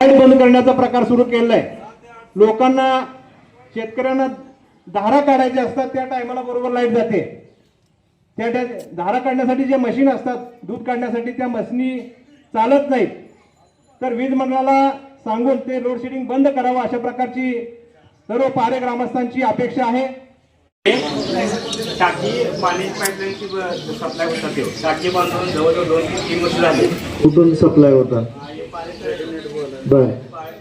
बंद करण्याचा प्रकार सुरू केलाय. लोकांना शेतकऱ्यांना धारा काढायच्या असतात त्या टायमाला बरोबर लाइट जाते. त्या धारा काढण्यासाठी जे मशीन असतात दूध काढण्यासाठी त्या मशीनी चालत नाहीत. तर वीज मंडळाला सांगून ते लोड शेडिंग बंद करावं अशा प्रकारची सर्व पारे ग्रामस्थांची अपेक्षा आहे. टाकी पाणी पाईपलाईनची सप्लाय होता ते टाकी बांधून जवळजवळ दोन ते तीन वर्ष झाली. कुठून सप्लाय होता? बर.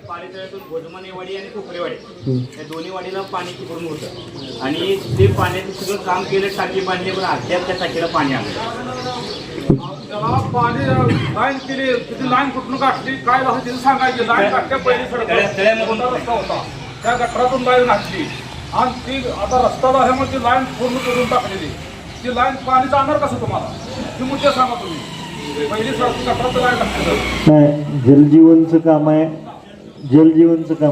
पाणीतळ्यातून आणि कोपरेवाडी या दोन्ही वाडीला पाणी तिकडून होतं. आणि ते पाण्याचं सगळं काम केलं टाकी बांधली पण अद्याप त्या टाकीला पाणी आलं त्याला पाणी लाईन केली. तिथे लाईन कुठून काढली? काय झालं? तिथे सांगायचे. लाईन काढल्या पहिली सडक. रस्ता होता. त्या गटरातून लाईन घातली आणि ती आता रस्ता झाल्यामुळे ती लाईन पूर्ण करून टाकलेली. ती लाईन पाणी जाणार कसं तुम्हाला? ती मुद्दे सांगा तुम्ही. पहिली सडक गटरात लाईन घातली नाही जलजीवनचं काम आहे. जलजीवनचं काम.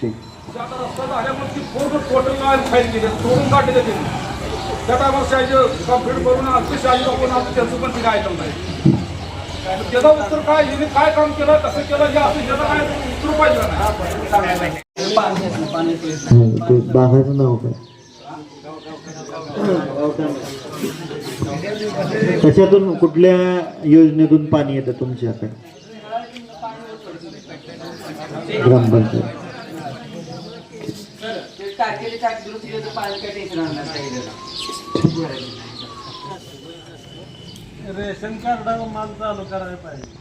ठीक. आता रस्ता झाल्यामुळे ती पूर्ण टोटल लाईन फाईल केली तोडून काढली गटावर त्या टायमाला कंप्लीट करून आमची शाही लोकं आमचं त्यांचं पण तिने आयटम नाही. त्याचा उत्तर काय? हिने काय काम केलं? कसं केलं? हे असं त्याला काय उत्तर पाहिजे नाही. हं, ते बागाचं त्याच्यातून कुठल्या योजनेतून पाणी येतं तुमच्याकडे? ग्रामपंचायत. टाकेली टाकी दुरुस्ती केली तर पाणी काय टेन्शन आणणार नाही रेशन कार्डावर माल चालू करायला पाहिजे.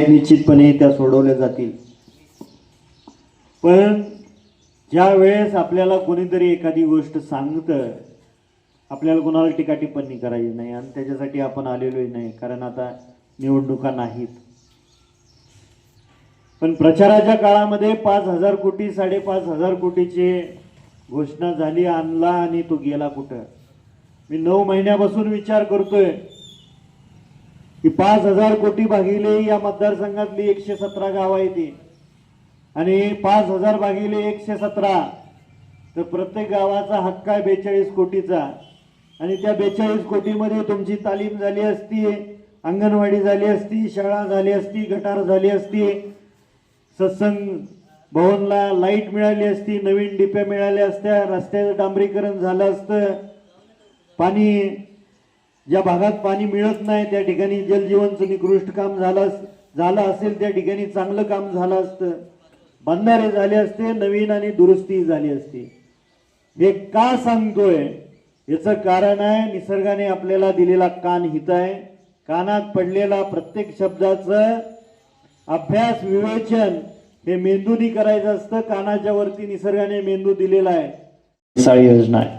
निश्चितपणे त्या सोडवल्या जातील. पण ज्या वेळेस आपल्याला कोणीतरी एखादी गोष्ट सांगतं आपल्याला कोणाला टीका टिप्पणी करायची नाही आणि त्याच्यासाठी आपण आलेलोही नाही कारण आता निवडणुका नाहीत. पण प्रचाराच्या काळामध्ये पाच हजार कोटी साडेपाच हजार कोटीची घोषणा झाली आणला आणि तो गेला कुठं? मी नऊ महिन्यापासून विचार करतोय की पाच हजार कोटी भागिले या मतदारसंघातली एकशे सतरा गावं आहे ती आणि पाच हजार भागिले एकशे सतरा तर प्रत्येक गावाचा हक्क आहे बेचाळीस कोटीचा. आणि त्या बेचाळीस कोटीमध्ये तुमची तालीम झाली असती अंगणवाडी झाली असती शाळा झाली असती गटार झाली असती सत्संग भवनला लाइट मिळाली असती नवीन डिप्या मिळाल्या असत्या रस्त्याचं डांबरीकरण झालं असतं. पाणी ज्या भागात पाणी मिळत नाही त्या ठिकाणी जलजीवनचं निकृष्ट काम झालं झालं असेल त्या ठिकाणी चांगलं काम झालं असतं. बंधारे झाले असते नवीन आणि दुरुस्ती झाली असती. हे का सांगतोय? याचं कारण आहे निसर्गाने आपल्याला दिलेला कान हित आहे. कानात पडलेला प्रत्येक शब्दाचं अभ्यास विवेचन हे मेंदूनी करायचं असतं. कानाच्या वरती निसर्गाने मेंदू दिलेला आहे. साळी योजना आहे.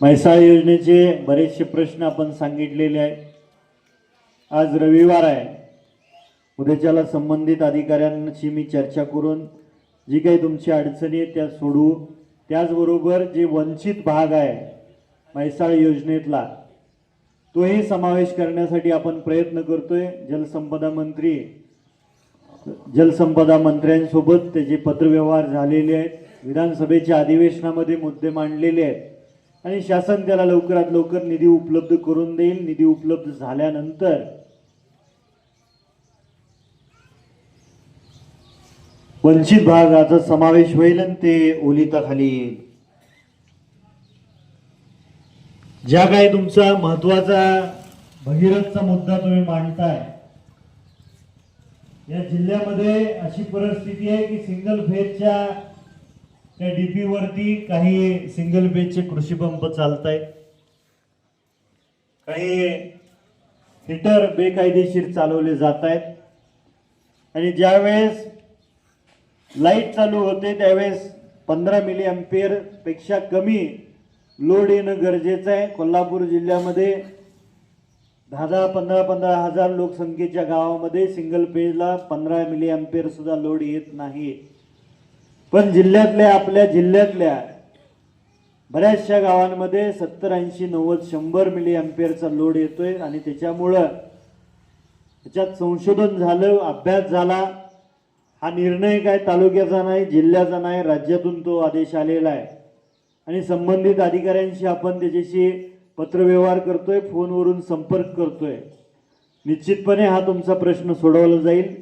म्हैसाळ योजनेचे बरेचसे प्रश्न आपण सांगितलेले आहेत. आज रविवार आहे. उद्याच्याला संबंधित अधिकाऱ्यांशी मी चर्चा करून जी काही तुमची अडचणी आहेत त्या सोडवू. त्याचबरोबर जे वंचित भाग आहे म्हैसाळ योजनेतला तोही समावेश करण्यासाठी आपण प्रयत्न करतोय. जलसंपदा मंत्री जलसंपदा मंत्र्यांसोबत त्याचे पत्रव्यवहार झालेले आहेत. विधानसभेच्या अधिवेशनामध्ये मुद्दे मांडलेले आहेत. आणि शासन त्याला लवकरात लवकर निधी उपलब्ध करून देईल. निधी उपलब्ध झाल्यानंतर वंचित भागाचा समावेश होईल आणि ते ओलिताखाली येईल. ज्या काही तुमचा महत्त्वाचा भगीरथचा मुद्दा तुम्ही मांडताय या जिल्ह्यामध्ये अशी परिस्थिती आहे की सिंगल फेजच्या त्या डी पीवरती काही सिंगल फेजचे कृषी पंप चालत आहेत काही हिटर बेकायदेशीर चालवले जात आहेत आणि ज्यावेळेस लाइट चालू होते त्यावेळेस पंधरा मिली अँपियरपेक्षा कमी लोड येणं गरजेचं आहे. कोल्हापूर जिल्ह्यामध्ये दहा दहा पंधरा पंधरा हजार लोकसंख्येच्या गावामध्ये सिंगल पेजला पंधरा मिली अम्पेअर सुद्धा लोड येत नाही. पण जिल्ह्यातल्या आपल्या जिल्ह्यातल्या बऱ्याचशा गावांमध्ये सत्तर ऐंशी नव्वद शंभर मिली अम्पेअरचा लोड येतोय आणि त्याच्यामुळं त्याच्यात संशोधन झालं अभ्यास झाला. हा निर्णय काय तालुक्याचा नाही जिल्ह्याचा नाही राज्यातून तो आदेश आलेला आहे. आणि संबंधित अधिकाऱ्यांशी आपण त्याच्याशी पत्रव्यवहार करतोय फोनवरून संपर्क करतोय. निश्चितपणे हा तुमचा प्रश्न सोडवला जाईल.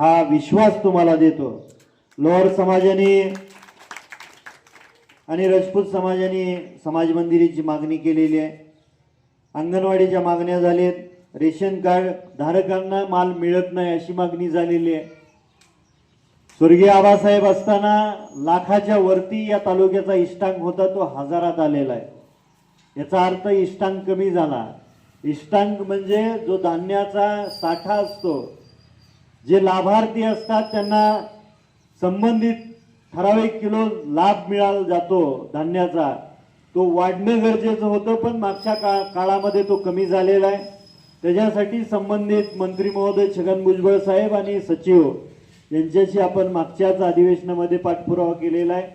हा विश्वास तुम्हाला देतो. लोअर समाजाने आणि राजपूत समाजाने समाज मंदिराची मागणी केलेली आहे. अंगणवाडीच्या मागण्या झाल्यात रेशन कार्ड धारकांना माल मिळत नाही अशी मागणी झालेली आहे. स्वर्गीय आबासाहेब असताना लाखाच्या वरती या तालुक्याचा इष्टांक होता तो हजारात आलेला आहे. याचा अर्थ इष्टांक कमी झाला. इष्टांक म्हणजे जो धान्याचा साठा असतो जे लाभार्थी असतात त्यांना संबंधित ठराविक किलो लाभ मिळाला जातो धान्याचा. तो वाढणं गरजेचं होतं पण मागच्या का काळामध्ये तो कमी झालेला आहे. त्याच्यासाठी संबंधित मंत्री महोदय छगन भुजबळ साहेब आणि सचिव यांच्याशी आपण मागच्याच अधिवेशनामध्ये पाठपुरावा केलेला आहे.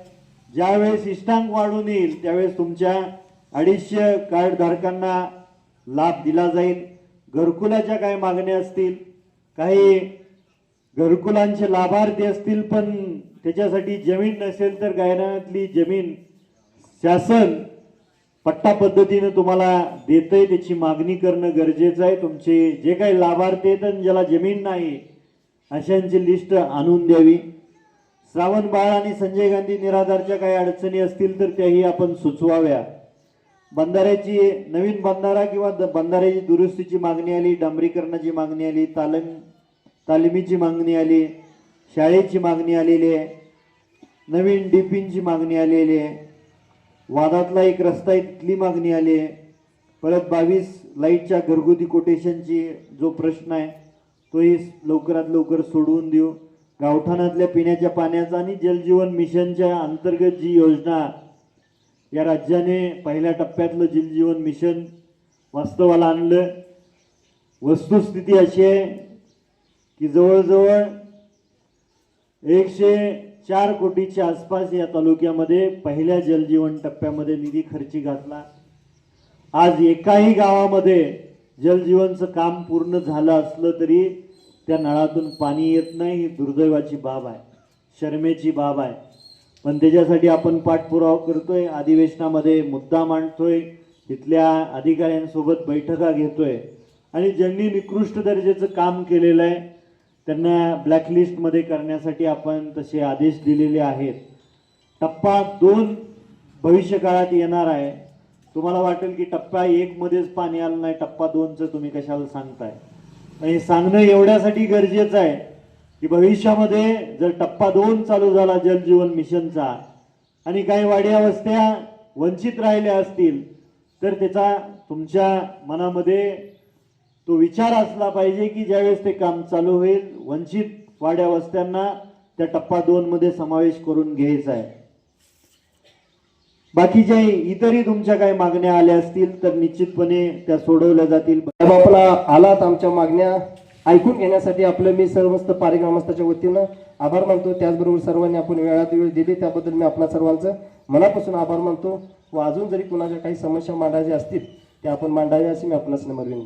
ज्यावेळेस इष्टांक वाढून येईल त्यावेळेस तुमच्या अडीचशे कार्डधारकांना लाभ दिला जाईल. घरकुलाच्या काही मागण्या असतील? काही घरकुलांचे लाभार्थी असतील पण त्याच्यासाठी जमीन नसेल तर गायनातली जमीन शासन पट्टा पद्धतीनं तुम्हाला देतंय त्याची मागणी करणं गरजेचं आहे. तुमचे जे काही लाभार्थी आहेत आणि ज्याला जमीन नाही अशांची लिस्ट आणून द्यावी. श्रावण बाळ आणि संजय गांधी निराधारच्या काही अडचणी असतील तर त्याही आपण सुचवाव्या. बंधाऱ्याची नवीन बंधारा किंवा द- बंधाऱ्याची दुरुस्तीची मागणी आली डांबरीकरणाची मागणी आली तालीम तालिमीची मागणी आली शाळेची मागणी आलेली आहे नवीन डीपींची मागणी आलेली आहे वादातला एक रस्ता इथली मागणी आली आहे. परत बावीस लाईटच्या घरगुती कोटेशनची जो प्रश्न आहे तोही लवकरात लवकर सोडवून देऊ. गावठाणातल्या पिण्याच्या पाण्याचा आणि जलजीवन मिशनच्या अंतर्गत जी योजना या राज्याने पहिल्या टप्प्यातलं जलजीवन मिशन वास्तवाला आणलं. वस्तुस्थिती अशी आहे की जवळजवळ एकशे चार कोटीच्या आसपास या तालुक्यामध्ये पहिल्या जलजीवन टप्प्यामध्ये निधी खर्ची घातला. आज एकाही गावामध्ये जलजीवनचं काम पूर्ण झालं असलं तरी त्या नळातून पाणी येत नाही. ही दुर्दैवाची बाब आहे. शर्मेची बाब आहे. पण त्याच्यासाठी आपण पाठपुरावा करतोय अधिवेशनामध्ये मुद्दा मांडतोय तिथल्या अधिकाऱ्यांसोबत बैठका घेतोय. आणि ज्यांनी निकृष्ट दर्जाचं काम केलेलं आहे त्यांना ब्लॅकलिस्टमध्ये करण्यासाठी आपण तसे आदेश दिलेले आहेत. टप्पा दोन भविष्यकाळात येणार आहे. तुम्हाला वाटेल की टप्पा एकमध्येच पाणी आलं नाही टप्पा दोनचं तुम्ही कशाला सांगताय? हे सांगणं एवढ्यासाठी गरजेचं आहे की भविष्यामध्ये जर टप्पा दोन चालू झाला जलजीवन मिशनचा आणि काही वाड्या वस्त्या वंचित राहिल्या असतील तर त्याचा तुमच्या मनामध्ये तो विचार असला पाहिजे की ज्यावेळेस ते काम चालू होईल वंचित वाड्या वस्त्यांना त्या टप्पा दोन मध्ये समावेश करून घ्यायचा आहे. बाकीच्या इतरही तुमच्या काही मागण्या आल्या असतील तर निश्चितपणे त्या सोडवल्या जातील. साहेब आपला आलात आमच्या मागण्या. ऐकून घेण्यासाठी आपलं मी सर्वस्त पारी ग्रामस्थाच्या वतीनं आभार मानतो. त्याचबरोबर सर्वांनी आपण वेळात वेळ दिली त्याबद्दल मी आपल्या सर्वांचं मनापासून आभार मानतो. व अजून जरी कुणाच्या काही समस्या मांडायच्या असतील त्या आपण मांडाव्या अशी मी आपणास नम्र विनंती